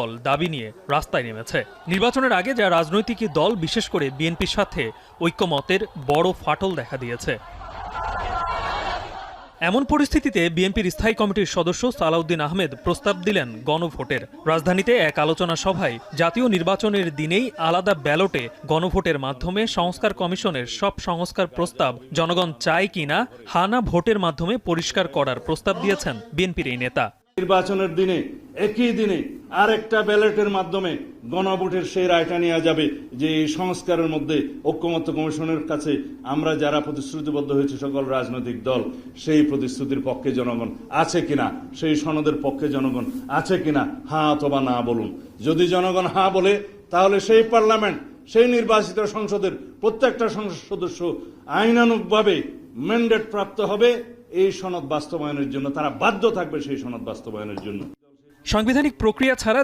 দল দাবি নিয়ে রাস্তায় নেমেছে। নির্বাচনের আগে যা রাজনৈতিক দল, বিশেষ করে বিএনপির সাথে ঐক্যমতের বড় ফাটল দেখা দিয়েছে। এমন পরিস্থিতিতে বিএনপির স্থায়ী কমিটির সদস্য সালাউদ্দিন আহমেদ প্রস্তাব দিলেন গণভোটের। রাজধানীতে এক আলোচনা সভায় জাতীয় নির্বাচনের দিনেই আলাদা ব্যালটে গণভোটের মাধ্যমে সংস্কার কমিশনের সব সংস্কার প্রস্তাব জনগণ চায় কিনা হানা ভোটের মাধ্যমে পরিষ্কার করার প্রস্তাব দিয়েছেন বিএনপির এই নেতা। নির্বাচনের দিনে, একই দিনে আরেকটা ব্যালটের মাধ্যমে গণভোটের সেই রায়টা নেওয়া যাবে যে এই সংস্কারের মধ্যে ঐক্যমত্য কমিশনের কাছে আমরা যারা প্রতিশ্রুতিবদ্ধ হয়েছে সকল রাজনৈতিক দল, সেই প্রতিশ্রুতির পক্ষে জনগণ আছে কিনা, সেই সনদের পক্ষে জনগণ আছে কিনা হ্যাঁ অথবা না বলুন। যদি জনগণ হ্যাঁ বলে, তাহলে সেই পার্লামেন্ট, সেই নির্বাচিত সংসদের প্রত্যেকটা সংসদ সদস্য আইনানুগভাবে ম্যান্ডেট প্রাপ্ত হবে, এই সনদ বাস্তবায়নের জন্য তারা বাধ্য থাকবে সেই সনদ বাস্তবায়নের জন্য। সাংবিধানিক প্রক্রিয়া ছাড়া